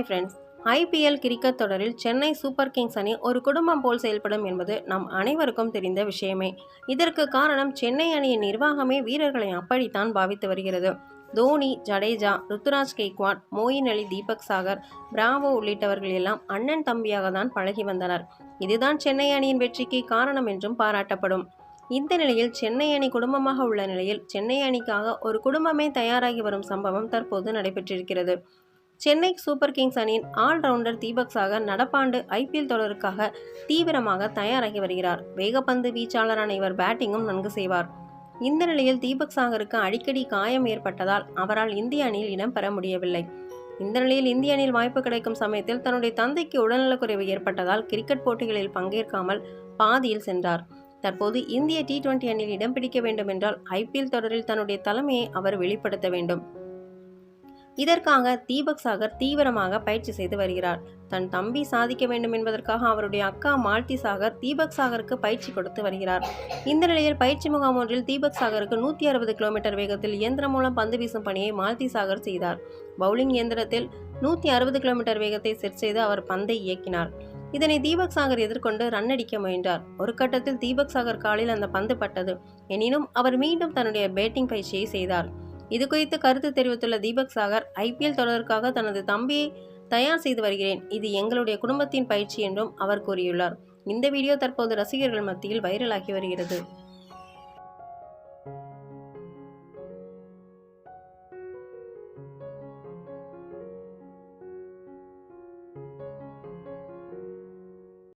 Hi friends IPL cricket தொடரில் Chennai super Kings அணி ஒரு குடும்பம் போல் செயல்படும் என்பது நம் அனைவருக்கும் தெரிந்த விஷயமே. இதற்கு காரணம் சென்னை அணியின் நிர்வாகமே வீரர்களை அப்படித்தான் பாவித்து வருகிறது. தோனி ஜடேஜா ருத்துராஜ் கெய்க்வாட் மோயின் அலி தீபக் சாகர் பிராவோ உள்ளிட்டவர்கள் எல்லாம் அண்ணன் தம்பியாக தான் பழகி வந்தனர். இதுதான் சென்னை அணியின் வெற்றிக்கு காரணம் என்றும் பாராட்டப்படும். இந்த நிலையில் சென்னை அணி குடும்பமாக உள்ள நிலையில் சென்னை அணிக்காக ஒரு குடும்பமே தயாராகி வரும் சம்பவம் தற்போது நடைபெற்றிருக்கிறது. சென்னை சூப்பர் கிங்ஸ் அணியின் ஆல்ரவுண்டர் தீபக் சாகர் நடப்பாண்டு ஐபிஎல் தொடருக்காக தீவிரமாக தயாராகி வருகிறார். வேகப்பந்து வீச்சாளரான இவர் பேட்டிங்கும் நன்கு செய்வார். இந்த நிலையில் தீபக் சாகருக்கு அடிக்கடி காயம் ஏற்பட்டதால் அவரால் இந்திய அணியில் இடம் பெற முடியவில்லை. இந்த நிலையில் இந்திய அணியில் வாய்ப்பு கிடைக்கும் சமயத்தில் தன்னுடைய தந்தைக்கு உடல்நலக்குறைவு ஏற்பட்டதால் கிரிக்கெட் போட்டிகளில் பங்கேற்காமல் பாதியில் சென்றார். தற்போது இந்திய டி டுவெண்டி அணியில் இடம் பிடிக்க வேண்டும் என்றால் ஐபிஎல் தொடரில் தன்னுடைய தலைமையை அவர் வெளிப்படுத்த வேண்டும். இதற்காக தீபக் சாகர் தீவிரமாக பயிற்சி செய்து வருகிறார். தன் தம்பி சாதிக்க வேண்டும் என்பதற்காக அவருடைய அக்கா மால்தி சாகர் தீபக் சாகருக்கு பயிற்சி கொடுத்து வருகிறார். இந்த நிலையில் பயிற்சி முகாம் ஒன்றில் தீபக் சாகருக்கு நூற்றி அறுபது கிலோமீட்டர் வேகத்தில் இயந்திரம் மூலம் பந்து வீசும் பணியை மால்தி சாகர் செய்தார். பவுலிங் இயந்திரத்தில் நூற்றி அறுபது கிலோமீட்டர் வேகத்தை செட் செய்து அவர் பந்தை இயக்கினார். இதனை தீபக் சாகர் எதிர்கொண்டு ரன் அடிக்க முயன்றார். ஒரு கட்டத்தில் தீபக் சாகர் காலில் அந்த பந்து பட்டது. எனினும் அவர் மீண்டும் தன்னுடைய பேட்டிங் பயிற்சியை செய்தார். இது குறித்து கருத்து தெரிவித்துள்ள தீபக் சாகர் ஐபிஎல் தொடருக்காக தனது தம்பியை தயார் செய்து வருகிறேன். இது எங்களுடைய குடும்பத்தின் பயிற்சி என்றும் அவர் கூறியுள்ளார். இந்த வீடியோ தற்போது ரசிகர்கள் மத்தியில் வைரலாகி வருகிறது.